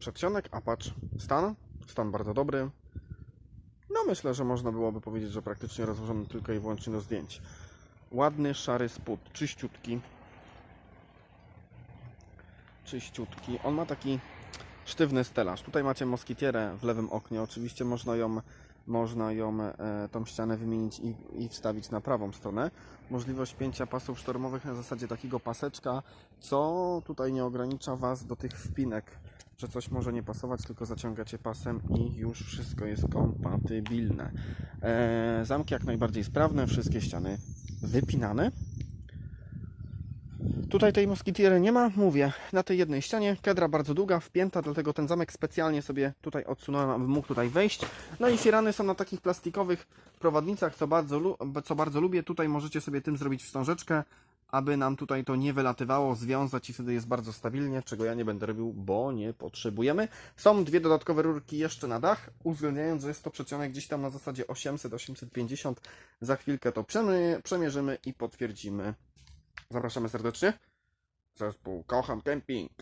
przedsionek, a patrz, stan, stan bardzo dobry. No myślę, że można byłoby powiedzieć, że praktycznie rozłożony tylko i wyłącznie do zdjęć. Ładny, szary spód, czyściutki. Czyściutki. On ma taki sztywny stelaż. Tutaj macie moskitierę w lewym oknie. Oczywiście można ją, można ją e, tą ścianę wymienić i, i wstawić na prawą stronę. Możliwość pięcia pasów sztormowych na zasadzie takiego paseczka, co tutaj nie ogranicza Was do tych wpinek, że coś może nie pasować, tylko zaciągacie pasem i już wszystko jest kompatybilne. E, zamki jak najbardziej sprawne, wszystkie ściany wypinane. Tutaj tej moskitiery nie ma, mówię, na tej jednej ścianie, kedra bardzo długa, wpięta, dlatego ten zamek specjalnie sobie tutaj odsunąłem, aby mógł tutaj wejść. No i firany są na takich plastikowych prowadnicach, co bardzo, co bardzo lubię. Tutaj możecie sobie tym zrobić wstążeczkę, aby nam tutaj to nie wylatywało, związać i wtedy jest bardzo stabilnie, czego ja nie będę robił, bo nie potrzebujemy. Są dwie dodatkowe rurki jeszcze na dach, uwzględniając, że jest to przeciąg gdzieś tam na zasadzie 800-850. Za chwilkę to przemierzymy i potwierdzimy. Zapraszamy serdecznie. Zespół Kocham Camping.